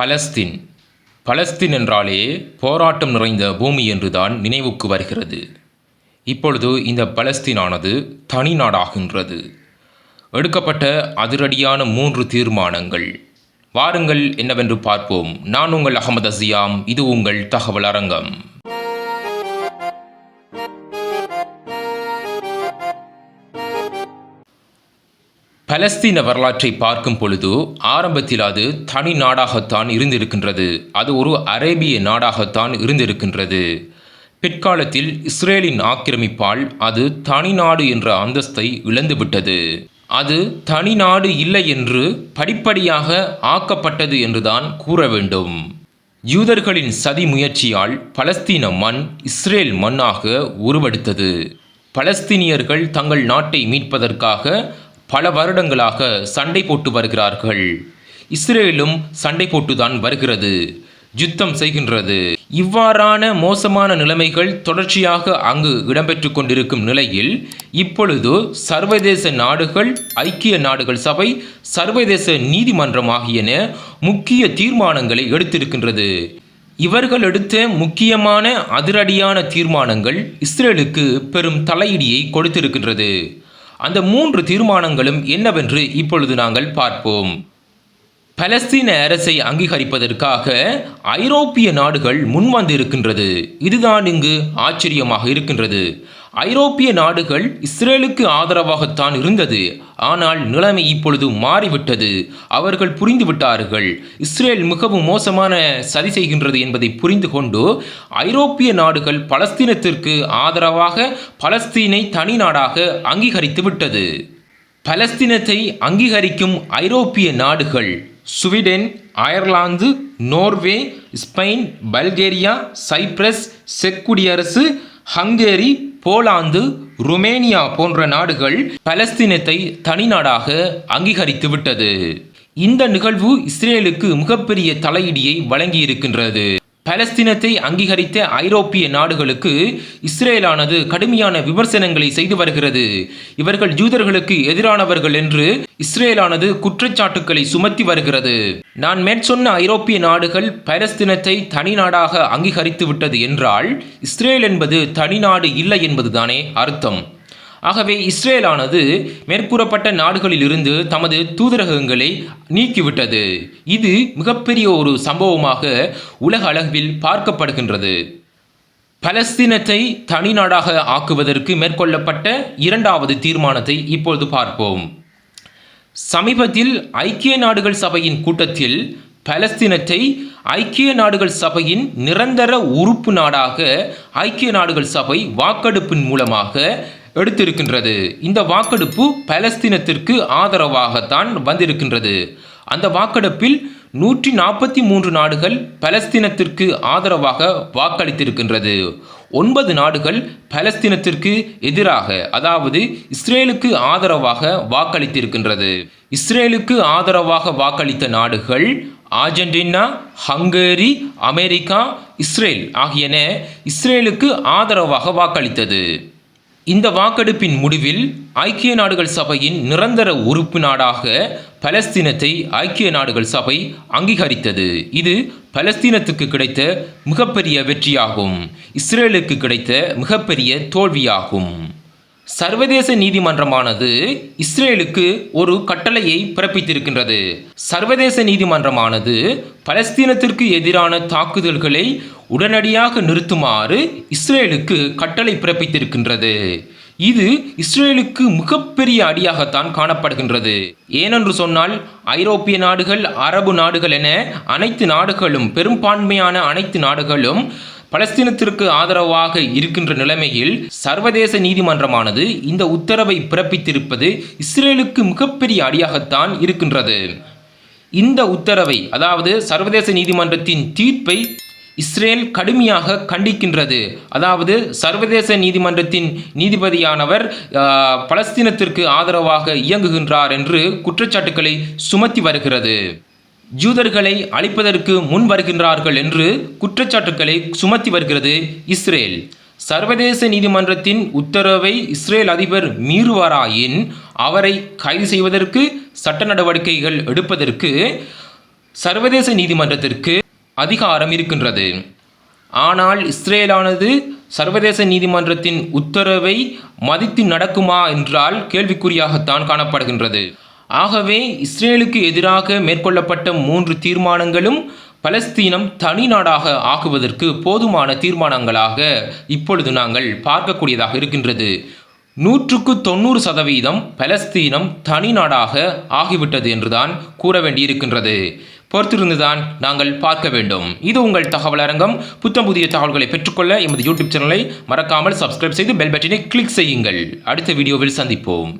Palestine. Palestine என்றாலே போராட்டம் நிறைந்த பூமி என்றுதான் நினைவுக்கு வருகிறது. இப்பொழுது இந்த பலஸ்தீனானது தனி நாடாகின்றது. எடுக்கப்பட்ட அதிரடியான மூன்று தீர்மானங்கள். வாருங்கள் என்னவென்று பார்ப்போம். நான் உங்கள் அகமது அசியாம். இது உங்கள் தகவல் அரங்கம். பலஸ்தீன வரலாற்றை பார்க்கும் பொழுது ஆரம்பத்தில் அது தனி நாடாகத்தான் இருந்திருக்கின்றது. அது ஒரு அரேபிய நாடாகத்தான் இருந்திருக்கின்றது. பிற்காலத்தில் இஸ்ரேலின் ஆக்கிரமிப்பால் அது தனி நாடு என்ற அந்தஸ்தை இழந்துவிட்டது. அது தனி நாடு இல்லை என்று படிப்படியாக ஆக்கப்பட்டது என்றுதான் கூற வேண்டும். யூதர்களின் சதி முயற்சியால் பலஸ்தீன மண் இஸ்ரேல் மண்ணாக உருவெடுத்தது. பலஸ்தீனியர்கள் தங்கள் நாட்டை மீட்பதற்காக பல வருடங்களாக சண்டை போட்டு வருகிறார்கள். இஸ்ரேலும் சண்டை போட்டுதான் வருகிறது. யுத்தம் செய்கின்றது. இவ்வாறான மோசமான நிலைமைகள் தொடர்ச்சியாக அங்கு இடம்பெற்று கொண்டிருக்கும் நிலையில் இப்பொழுது சர்வதேச நாடுகள் ஐக்கிய நாடுகள் சபை சர்வதேச நீதிமன்றம் ஆகியன முக்கிய தீர்மானங்களை எடுத்திருக்கின்றது. இவர்கள் எடுத்த முக்கியமான அதிரடியான தீர்மானங்கள் இஸ்ரேலுக்கு பெரும் தலையிடியை கொடுத்திருக்கின்றது. அந்த மூன்று தீர்மானங்களும் என்னவென்று இப்பொழுது நாங்கள் பார்ப்போம். பலஸ்தீன அரசை அங்கீகரிப்பதற்காக ஐரோப்பிய நாடுகள் முன்வந்திருக்கின்றது. இதுதான் இங்கு ஆச்சரியமாக இருக்கின்றது. ஐரோப்பிய நாடுகள் இஸ்ரேலுக்கு ஆதரவாகத்தான் இருந்தது. ஆனால் நிலைமை இப்பொழுது மாறிவிட்டது. அவர்கள் புரிந்துவிட்டார்கள் இஸ்ரேல் மிகவும் மோசமான சதி செய்கின்றது என்பதை புரிந்து கொண்டு ஐரோப்பிய நாடுகள் பலஸ்தீனத்திற்கு ஆதரவாக பலஸ்தீனை தனி நாடாக அங்கீகரித்து விட்டது. பலஸ்தீனத்தை அங்கீகரிக்கும் ஐரோப்பிய நாடுகள் ஸ்வீடன் அயர்லாந்து நோர்வே ஸ்பெயின் பல்கேரியா சைப்ரஸ் செக் குடியரசு ஹங்கேரி போலாந்து ருமேனியா போன்ற நாடுகள் பலஸ்தீனத்தை தனிநாடாக அங்கீகரித்து விட்டது. இந்த நிகழ்வு இஸ்ரேலுக்கு மிகப்பெரிய தலையீடியை வழங்கியிருக்கின்றது. பலஸ்தீனத்தை அங்கீகரித்த ஐரோப்பிய நாடுகளுக்கு இஸ்ரேலானது கடுமையான விமர்சனங்களை செய்து வருகிறது. இவர்கள் யூதர்களுக்கு எதிரானவர்கள் என்று இஸ்ரேலானது குற்றச்சாட்டுக்களை சுமத்தி வருகிறது. நான் மேற்சொன்ன ஐரோப்பிய நாடுகள் பலஸ்தீனத்தை தனி நாடாக அங்கீகரித்து விட்டது என்றால் இஸ்ரேல் என்பது தனி நாடு இல்லை என்பதுதானே அர்த்தம். ஆகவே இஸ்ரேலானது மேற்கூறப்பட்ட நாடுகளிலிருந்து தமது தூதரகங்களை நீக்கிவிட்டது. இது மிகப்பெரிய ஒரு சம்பவமாக உலக அளவில் பார்க்கப்படுகின்றது. பலஸ்தீனத்தை தனி நாடாக ஆக்குவதற்கு மேற்கொள்ளப்பட்ட இரண்டாவது தீர்மானத்தை இப்பொழுது பார்ப்போம். சமீபத்தில் ஐக்கிய நாடுகள் சபையின் கூட்டத்தில் பலஸ்தீனத்தை ஐக்கிய நாடுகள் சபையின் நிரந்தர உறுப்பு நாடாக ஐக்கிய நாடுகள் சபை வாக்கெடுப்பின் மூலமாக எடுத்திருக்கின்றது. இந்த வாக்கெடுப்பு பலஸ்தீனத்திற்கு ஆதரவாகத்தான் வந்திருக்கின்றது. அந்த வாக்கெடுப்பில் நூற்றி நாற்பத்தி மூன்று நாடுகள் பலஸ்தீனத்திற்கு ஆதரவாக வாக்களித்திருக்கின்றது. ஒன்பது நாடுகள் பலஸ்தீனத்திற்கு எதிராக அதாவது இஸ்ரேலுக்கு ஆதரவாக வாக்களித்திருக்கின்றது. இஸ்ரேலுக்கு ஆதரவாக வாக்களித்த நாடுகள் ஆர்ஜென்டினா ஹங்கேரி அமெரிக்கா இஸ்ரேல் ஆகியன இஸ்ரேலுக்கு ஆதரவாக வாக்களித்தது. இந்த வாக்கெடுப்பின் முடிவில் ஐக்கிய நாடுகள் சபையின் நிரந்தர உறுப்பு நாடாக பலஸ்தீனத்தை ஐக்கிய நாடுகள் சபை அங்கீகரித்தது. இது பலஸ்தீனத்துக்கு கிடைத்த மிகப்பெரிய வெற்றியாகும். இஸ்ரேலுக்கு கிடைத்த மிகப்பெரிய தோல்வியாகும். சர்வதேச நீதிமன்றமானது இஸ்ரேலுக்கு ஒரு கட்டளையை பிறப்பித்திருக்கின்றது. சர்வதேச நீதிமன்றமானது பலஸ்தீனத்திற்கு எதிரான தாக்குதல்களை உடனடியாக நிறுத்துமாறு இஸ்ரேலுக்கு கட்டளை பிறப்பித்திருக்கின்றது. இது இஸ்ரேலுக்கு மிகப்பெரிய அடியாகத்தான் காணப்படுகின்றது. ஏனென்று சொன்னால் ஐரோப்பிய நாடுகள் அரபு நாடுகள் என அனைத்து நாடுகளும் பெரும்பான்மையான அனைத்து நாடுகளும் பலஸ்தீனத்திற்கு ஆதரவாக இருக்கின்ற நிலைமையில் சர்வதேச நீதிமன்றமானது இந்த உத்தரவை பிறப்பித்திருப்பது இஸ்ரேலுக்கு மிகப்பெரிய அடியாகத்தான் இருக்கின்றது. இந்த உத்தரவை அதாவது சர்வதேச நீதிமன்றத்தின் தீர்ப்பை இஸ்ரேல் கடுமையாக கண்டிக்கின்றது. அதாவது சர்வதேச நீதிமன்றத்தின் நீதிபதியானவர் ஆஹ், பலஸ்தீனத்திற்கு ஆதரவாக இயங்குகின்றார் என்று குற்றச்சாட்டுக்களை சுமத்தி வருகிறது. ஜூதர்களை அழிப்பதற்கு முன் வருகின்றார்கள் என்று குற்றச்சாட்டுக்களை சுமத்தி வருகிறது இஸ்ரேல். சர்வதேச நீதிமன்றத்தின் உத்தரவை இஸ்ரேல் அதிபர் மீறுவாராயின் அவரை கைது செய்வதற்கு சட்ட நடவடிக்கைகள் எடுப்பதற்கு சர்வதேச நீதிமன்றத்திற்கு அதிகாரம் இருக்கின்றது. ஆனால் இஸ்ரேலானது சர்வதேச நீதிமன்றத்தின் உத்தரவை மதித்து நடக்குமா என்றால் கேள்விக்குறியாகத்தான் காணப்படுகின்றது. ஆகவே இஸ்ரேலுக்கு எதிராக மேற்கொள்ளப்பட்ட மூன்று தீர்மானங்களும் பலஸ்தீனம் தனி நாடாக ஆக்குவதற்கு போதுமான தீர்மானங்களாக இப்பொழுது நாங்கள் பார்க்கக்கூடியதாக இருக்கின்றது. நூற்றுக்கு தொண்ணூறு சதவீதம் பலஸ்தீனம் தனி நாடாக ஆகிவிட்டது என்றுதான் கூற வேண்டியிருக்கின்றது. பொறுத்திருந்துதான் நாங்கள் பார்க்க வேண்டும். இது உங்கள் தகவல் அரங்கம். புத்தம் புதிய தகவல்களை பெற்றுக்கொள்ள எமது யூடியூப் சேனலை மறக்காமல் சப்ஸ்கிரைப் செய்து பெல் பட்டனை கிளிக் செய்யுங்கள். அடுத்த வீடியோவில் சந்திப்போம்.